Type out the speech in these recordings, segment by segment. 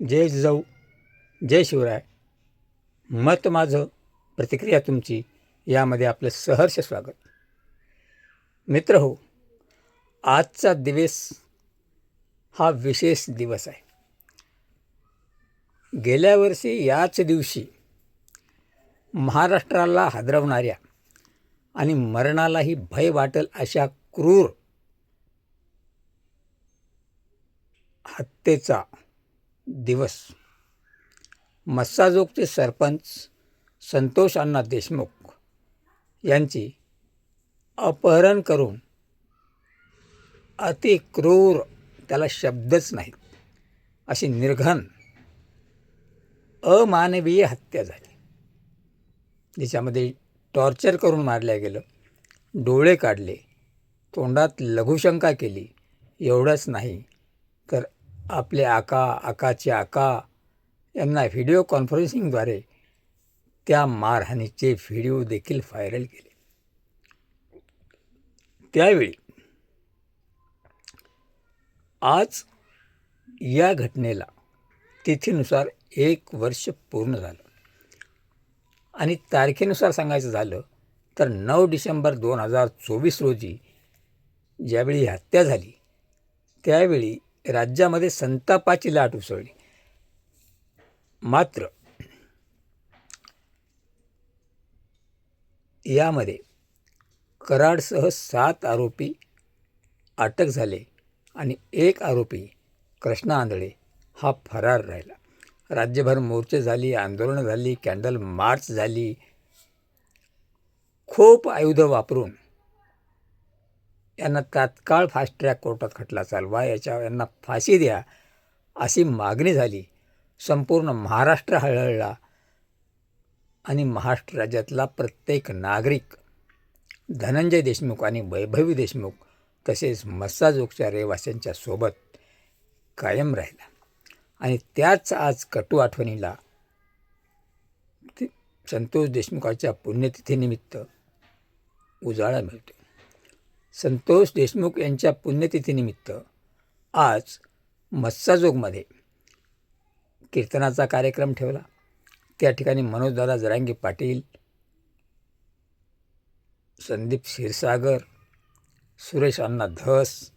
जय जिजाऊ जय शिवराय. मत माझं प्रतिक्रिया तुमची यामध्ये आपलं सहर्ष स्वागत. मित्र हो आजचा दिवस हा विशेष दिवस आहे. गेल्या वर्षी याच दिवशी महाराष्ट्राला हादरवणाऱ्या आणि मरणालाही भय वाटेल अशा क्रूर हत्येचा दिवस. मस्साजोगचे सरपंच संतोष अण्णा देशमुख यांची अपहरण करून अति क्रूर त्याला शब्दच नाहीत. अशी निर्घन अमानवीय हत्या झाली. जिच्यामध्ये टॉर्चर करून मारल्या गेलं डोळे काढले तोंडात लघुशंका केली एवढंच नाही तर आपले आका आकाचे आका यांना व्हिडिओ कॉन्फरन्सिंगद्वारे त्या मारहाणीचे व्हिडिओ देखील व्हायरल केले. त्यावेळी आज या घटनेला तिथीनुसार एक वर्ष पूर्ण झालं. आणि तारखेनुसार सांगायचं झालं तर नऊ डिसेंबर दोन हजार चोवीस रोजी ज्यावेळी हत्या झाली त्यावेळी राज्यामध्ये संतापाची लाट उसळली. मात्र यामध्ये कराडसह सात आरोपी अटक झाले आणि एक आरोपी कृष्णा आंधळे हा फरार राहिला. राज्यभर मोर्चे झाली आंदोलनं झाली कॅन्डल मार्च झाली. खूप आयुध वापरून यांना तात्काळ फास्ट ट्रॅक कोर्टात खटला चालवा याच्या यांना फाशी द्या अशी मागणी झाली. संपूर्ण महाराष्ट्र हळहळला आणि महाराष्ट्र राज्यातला प्रत्येक नागरिक धनंजय देशमुख आणि वैभवी देशमुख तसेच मस्साजोगच्या रहिवाशांच्या सोबत कायम राहिला. आणि त्याच आज कटू आठवणीला संतोष देशमुखाच्या पुण्यतिथीनिमित्त उजाळा मिळतो संतोष देशमुख यांच्या पुण्यतिथीनिमित्त आज मस्साजोगमध्ये कीर्तनाचा कार्यक्रम ठेवला. त्या ठिकाणी मनोजदादा जरांगे पाटील संदीप क्षीरसागर सुरेश अण्णा धस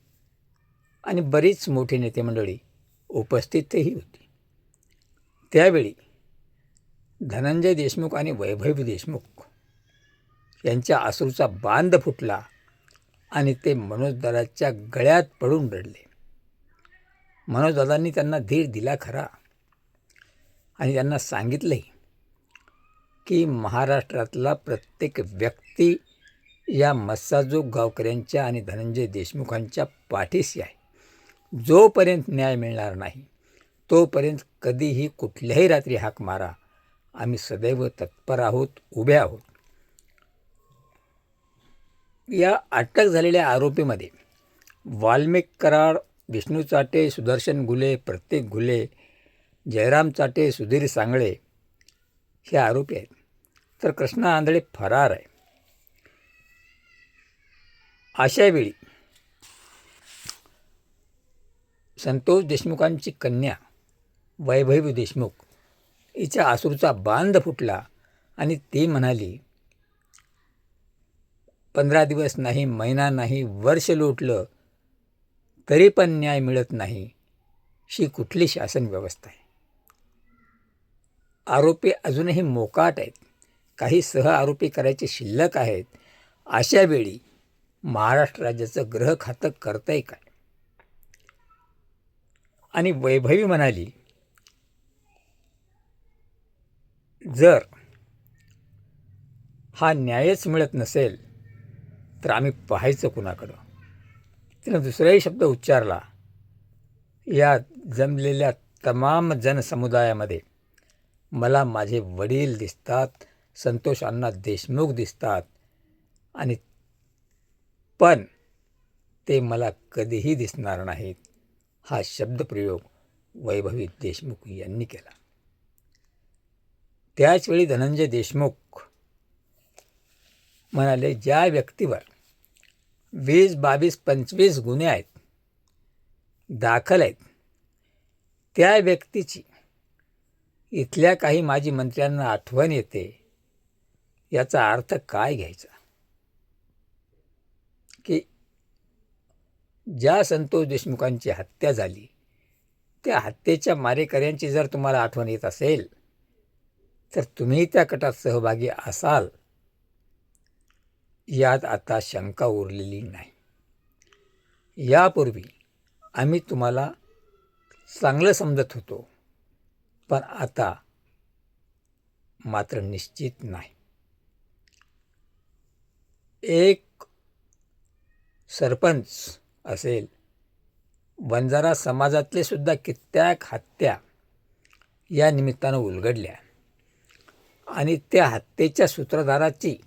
आणि बरीच मोठी नेते मंडळी उपस्थितही होती. त्यावेळी धनंजय देशमुख आणि वैभव देशमुख यांच्या आसूचा बांध फुटला. आणि ते मनोजदादाच्या गळ्यात पडून रडले. मनोजदादांनी त्यांना धीर दिला खरा. आणि त्यांना सांगितलंही की महाराष्ट्रातला प्रत्येक व्यक्ती या मस्साजोग गावकऱ्यांच्या आणि धनंजय देशमुखांच्या पाठीशी आहे. जोपर्यंत न्याय मिळणार नाही तोपर्यंत कधीही कुठल्याही रात्री हाक मारा. आम्ही सदैव तत्पर आहोत उभे आहोत. या अटक झालेल्या आरोपीमध्ये वाल्मिक कराड विष्णू चाटे सुदर्शन गुले प्रत्येक गुले जयराम चाटे सुधीर सांगळे हे आरोपी आहेत. तर कृष्णा आंधळे फरार आहे. अशावेळी संतोष देशमुखांची कन्या वैभवी देशमुख हिच्या आसूरचा बांध फुटला आणि ती म्हणाली पंधरा दिवस नाही महिना नाही वर्ष लोटलं तरी पण न्याय मिळत नाही ही कुठली शासन व्यवस्था आहे? आरोपी अजूनही मोकाट आहेत. काही सह आरोपी करायचे शिल्लक आहेत. अशा वेळी महाराष्ट्र राज्याचं ग्रह खातं करतंय काय? आणि वैभवी म्हणाली जर हा न्यायच मिळत नसेल तर आम्ही पाहायचं कुणाकडं? तिनं दुसराही शब्द उच्चारला. या जमलेल्या तमाम जनसमुदायामध्ये मला माझे वडील दिसतात संतोष अण्णा देशमुख दिसतात आणि पण ते मला कधीही दिसणार नाहीत हा शब्दप्रयोग वैभवी देशमुख यांनी केला. त्याचवेळी धनंजय देशमुख म्हणाले ज्या व्यक्तीवर वीस बावीस पंचवीस गुन्हे आहेत. दाखल आहेत. त्या व्यक्तीची इथल्या काही माजी मंत्र्यांना आठवण येते. याचा अर्थ काय घ्यायचा? की ज्या संतोष देशमुखांची हत्या झाली त्या हत्येच्या मारेकऱ्यांची जर तुम्हाला आठवण येत असेल तर तुम्ही त्या कटात सहभागी असाल. यात आता शंका उरलेली नाही. यापूर्वी आम्ही तुम्हाला चांगलं समजत होतो पण आता मात्र निश्चित नाही. एक सरपंच असेल बंजारा समाजातले सुद्धा कित्येक हत्या या निमित्तानं उलगडल्या आणि त्या हत्येच्या सूत्रधाराची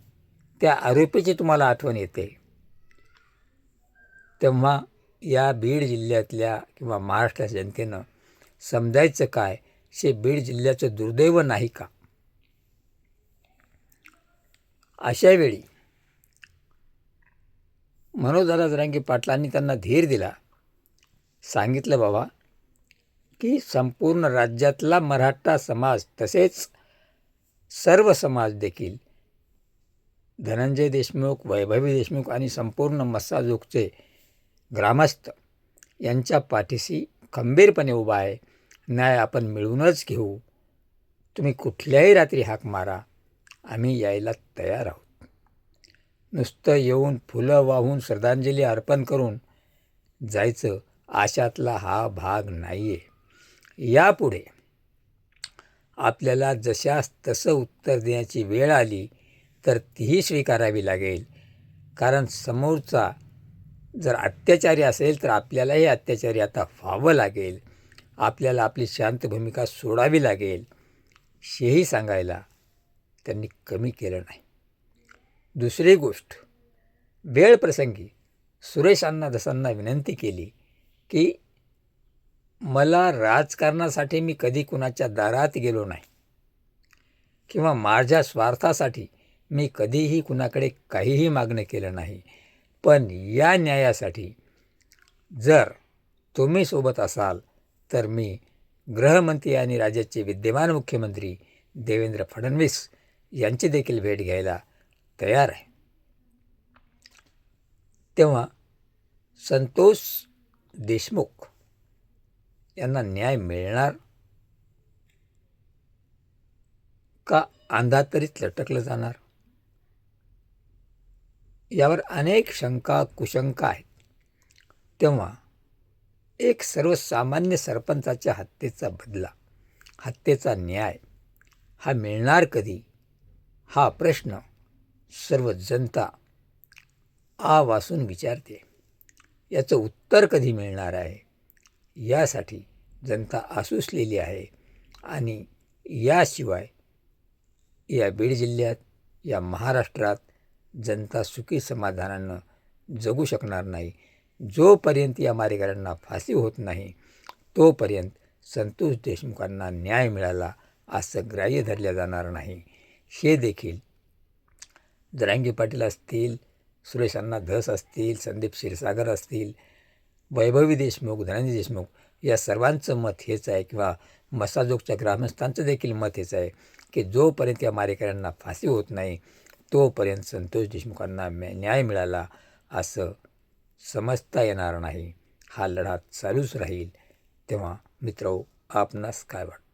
त्या आरोपीची तुम्हाला आठवण येते. तेव्हा या बीड जिल्ह्यातल्या किंवा महाराष्ट्राच्या जनतेनं समजायचं काय शे बीड जिल्ह्याचं दुर्दैव नाही का? अशा वेळी मनोजदादा जरांगी पाटलांनी त्यांना धीर दिला. सांगितलं बाबा की संपूर्ण राज्यातला मराठा समाज तसेच सर्व समाज देखील धनंजय देशमुख वैभवी देशमुख आणि संपूर्ण मस्साजोगचे ग्रामस्थ यांच्या पाठीशी खंबीरपणे उभा आहे. न्याय आपण मिळूनच घेऊ. तुम्ही कुठल्याही रात्री हाक मारा. आम्ही यायला तयार आहोत. नुसतं येऊन फुलं वाहून श्रद्धांजली अर्पण करून जायचं आशातला हा भाग नाही आहे यापुढे आपल्याला जशास तसं उत्तर देण्याची वेळ आली तर तीही स्वीकारावी लागेल. कारण समोरचा जर अत्याचारी असेल तर आपल्यालाही अत्याचारी आता व्हावं लागेल. आपल्याला आपली शांत भूमिका सोडावी लागेल. हेही सांगायला त्यांनी कमी केलं नाही. दुसरी गोष्ट वेळ प्रसंगी जसांना दसांना विनंती केली की मला राजकारणासाठी मी कधी कुणाच्या दारात गेलो नाही किंवा माझ्या स्वार्थासाठी मी कधीही कुणाकडे काहीही मागणं केलं नाही. पण या न्यायासाठी जर तुम्ही सोबत असाल तर मी गृहमंत्री आणि राज्याचे विद्यमान मुख्यमंत्री देवेंद्र फडणवीस यांची देखील भेट घ्यायला तयार आहे. तेव्हा संतोष देशमुख यांना न्याय मिळणार का? अंधातरीत लटकलं जाणार? यावर अनेक शंका कुशंका आहेत. तेव्हा एक सर्वसामान्य सरपंचाच्या हत्येचा बदला हत्येचा न्याय हा मिळणार कधी? हा प्रश्न सर्व जनता आ वासून विचारते. याचं उत्तर कधी मिळणार आहे? यासाठी जनता आसुसलेली आहे आणि याशिवाय या बीड जिल्ह्यात या महाराष्ट्रात जनता सुखी समाधानानं जगू शकणार नाही. जोपर्यंत या मारेकऱ्यांना फाशी होत नाही तोपर्यंत संतोष देशमुखांना न्याय मिळाला असं ग्राह्य धरल्या जाणार नाही. हे देखील जरांगी पाटील असतील सुरेश अण्णा धस असतील संदीप क्षीरसागर असतील वैभवी देशमुख धनंजय देशमुख या सर्वांचं मत हेच आहे किंवा मसाजोगच्या ग्रामस्थांचं देखील मत हेच आहे की जोपर्यंत या मारेकऱ्यांना फाशी होत नाही तोपर्यंत संतोष देशमुखांना म्या न्याय मिळाला असं समजता येणार नाही. हा लढा चालूच राहील. तेव्हा मित्र आपणास काय वाटतं?